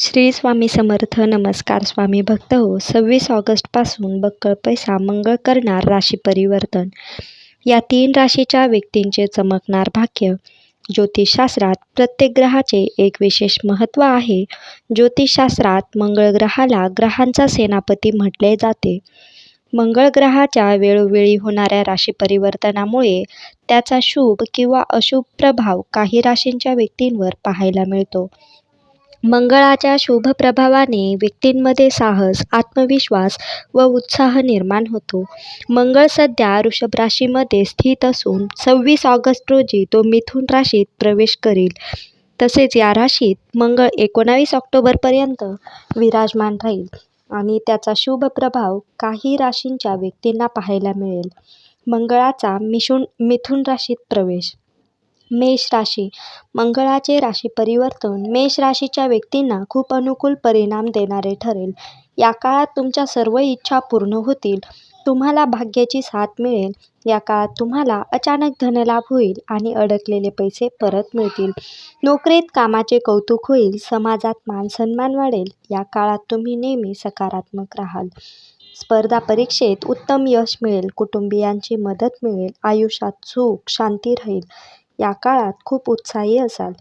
श्री स्वामी समर्थ. नमस्कार स्वामी भक्त हो. सव्वीस ऑगस्टपासून बक्कळ पैसा मंगळ करणार राशी परिवर्तन. या तीन राशीच्या व्यक्तींचे चमकणार भाग्य ज्योतिषशास्त्रात प्रत्येक ग्रहाचे एक विशेष महत्त्व आहे. ज्योतिषशास्त्रात मंगळ ग्रहाला ग्रहांचा सेनापती म्हटले जाते. मंगळ ग्रहाच्या वेळोवेळी होणाऱ्या राशी परिवर्तनामुळे त्याचा शुभ किंवा अशुभ प्रभाव काही राशींच्या व्यक्तींवर पाहायला मिळतो. मंगळाच्या शुभ प्रभावाने व्यक्तींमध्ये साहस आत्मविश्वास व उत्साह निर्माण होतो. मंगळ सध्या वृषभ राशीमध्ये स्थित असून सव्वीस ऑगस्ट रोजी तो मिथुन राशीत प्रवेश करील. तसेच या राशीत मंगळ एकोणावीस ऑक्टोबरपर्यंत विराजमान राहील आणि त्याचा शुभ प्रभाव काही राशींच्या व्यक्तींना पाहायला मिळेल. मंगळाचा मिशून मिथुन राशीत प्रवेश मेष राशी. मंगळाचे राशी परिवर्तन मेष राशीच्या व्यक्तींना खूप अनुकूल परिणाम देणारे ठरेल. या काळात तुमच्या सर्व इच्छा पूर्ण होतील. तुम्हाला भाग्याची साथ मिळेल. या काळात तुम्हाला अचानक धनलाभ होईल आणि अडकलेले पैसे परत मिळतील. नोकरीत कामाचे कौतुक होईल. समाजात मान सन्मान वाढेल. या काळात तुम्ही नेहमी सकारात्मक राहाल. स्पर्धा परीक्षेत उत्तम यश मिळेल. कुटुंबियांची मदत मिळेल. आयुष्यात सुख शांती राहील. या काळात खूप उत्साही असाल.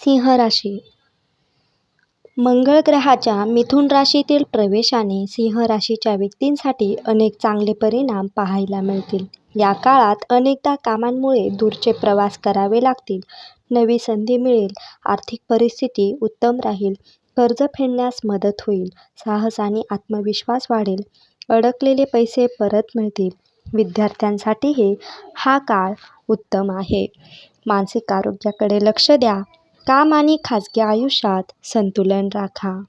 सिंह राशी. मंगळ ग्रहाच्या मिथुन राशीतील प्रवेशाने सिंह राशीच्या व्यक्तींसाठी अनेक चांगले परिणाम पाहायला मिळतील. या काळात अनेकदा कामांमुळे दूरचे प्रवास करावे लागतील. नवी संधी मिळेल. आर्थिक परिस्थिती उत्तम राहील. कर्ज फेडण्यास मदत होईल. साहस आणि आत्मविश्वास वाढेल. अडकलेले पैसे परत मिळतील. विद्यार्थ्यांसाठीही हा काळ उत्तम आहे. मानसिक आरोग्याकडे लक्ष द्या. काम आणि खाजगी आयुष्यात संतुलन राखा.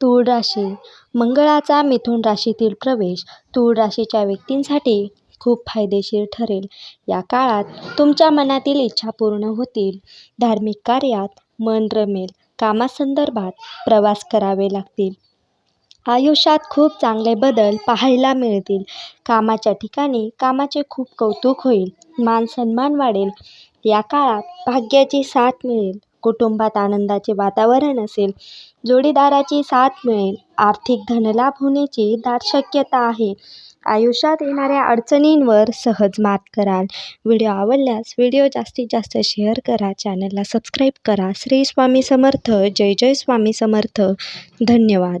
तूळ राशी. मंगळाचा मिथुन राशीतील प्रवेश तूळ राशीच्या व्यक्तींसाठी खूप फायदेशीर ठरेल. या काळात तुमच्या मनातील इच्छा पूर्ण होतील. धार्मिक कार्यात मन रमेल. कामासंदर्भात प्रवास करावे लागतील. आयुष्यात खूप चांगले बदल पाहायला मिळतील. कामाच्या ठिकाणी कामाचे खूप कौतुक होईल. मान सन्मान वाढेल. या काळात भाग्याची साथ मिळेल. कुटुंबात आनंदाचे वातावरण असेल. जोडीदाराची साथ मिळेल. आर्थिक धनलाभ होण्याची दाट शक्यता आहे. आयुष्यात येणाऱ्या अडचणींवर सहज मात कराल. व्हिडिओ आवडल्यास व्हिडिओ जास्तीत जास्त शेअर करा. चॅनलला सबस्क्राईब करा. श्री स्वामी समर्थ. जय जय स्वामी समर्थ. धन्यवाद.